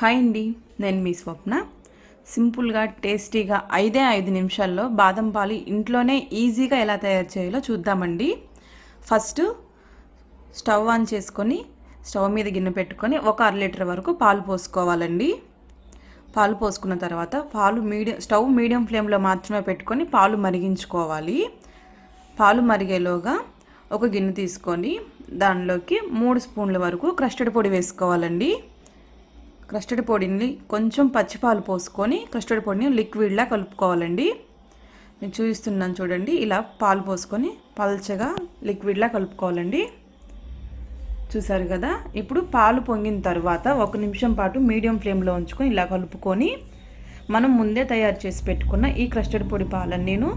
Hi అండి నేను మీ స్వప్న. సింపుల్గా టేస్టీగా ఐదే ఐదు నిమిషాల్లో బాదం పాలు ఇంట్లోనే ఈజీగా ఎలా తయారు చేయాలో చూద్దామండి. ఫస్ట్ స్టవ్ ఆన్ చేసుకొని స్టవ్ మీద గిన్నె పెట్టుకొని ఒక అర లీటర్ వరకు పాలు పోసుకోవాలండి. పాలు పోసుకున్న తర్వాత పాలు మీడియం స్టవ్ మీడియం ఫ్లేమ్లో మాత్రమే పెట్టుకొని పాలు మరిగించుకోవాలి. పాలు మరిగేలోగా ఒక గిన్నె తీసుకొని దానిలోకి మూడు స్పూన్ల వరకు క్రస్టర్డ్ పొడి వేసుకోవాలండి. క్రస్టర్డ్ పొడిని కొంచెం పచ్చిపాలు పోసుకొని కస్టర్డ్ పొడిని లిక్విడ్లా కలుపుకోవాలండి. నేను చూపిస్తున్నాను చూడండి ఇలా పాలు పోసుకొని పల్చగా లిక్విడ్లా కలుపుకోవాలండి. చూసారు కదా ఇప్పుడు పాలు పొంగిన తర్వాత ఒక నిమిషం పాటు మీడియం ఫ్లేమ్లో ఉంచుకొని ఇలా కలుపుకొని మనం ముందే తయారు చేసి పెట్టుకున్న ఈ క్రస్టర్డ్ పొడి పాలను నేను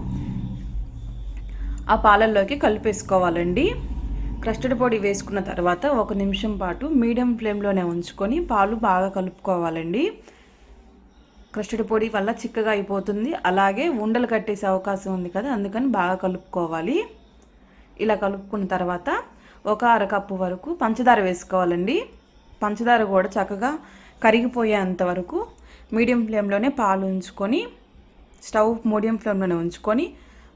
ఆ పాలల్లోకి కలిపేసుకోవాలండి. కస్టర్డ్ పొడి వేసుకున్న తర్వాత ఒక నిమిషం పాటు మీడియం ఫ్లేమ్లోనే ఉంచుకొని పాలు బాగా కలుపుకోవాలండి. కస్టర్డ్ పొడి వల్ల చిక్కగా అయిపోతుంది. అలాగే ఉండలు కట్టేసే అవకాశం ఉంది కదా అందుకని బాగా కలుపుకోవాలి. ఇలా కలుపుకున్న తర్వాత ఒక అరకప్పు వరకు పంచదార వేసుకోవాలండి. పంచదార కూడా చక్కగా కరిగిపోయేంత వరకు మీడియం ఫ్లేమ్లోనే పాలు ఉంచుకొని స్టవ్ మీడియం ఫ్లేమ్లోనే ఉంచుకొని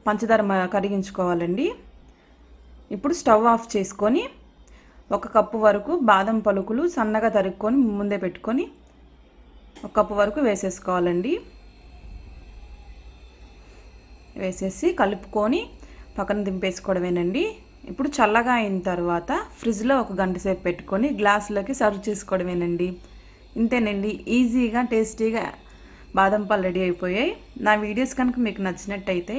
పంచదార కరిగించుకోవాలండి. ఇప్పుడు స్టవ్ ఆఫ్ చేసుకొని ఒక కప్పు వరకు బాదం పలుకులు సన్నగా తరుక్కొని ముందే పెట్టుకొని ఒక కప్పు వరకు వేసేసుకోవాలండి. వేసేసి కలుపుకొని పక్కన దింపేసుకోవడమేనండి. ఇప్పుడు చల్లగా అయిన తర్వాత ఫ్రిడ్జ్లో ఒక గంట సేపు పెట్టుకొని గ్లాసులోకి సర్వ్ చేసుకోవడమేనండి. ఇంతేనండి ఈజీగా టేస్టీగా బాదం పాలు రెడీ అయిపోయాయి. నా వీడియోస్ కనుక మీకు నచ్చినట్టయితే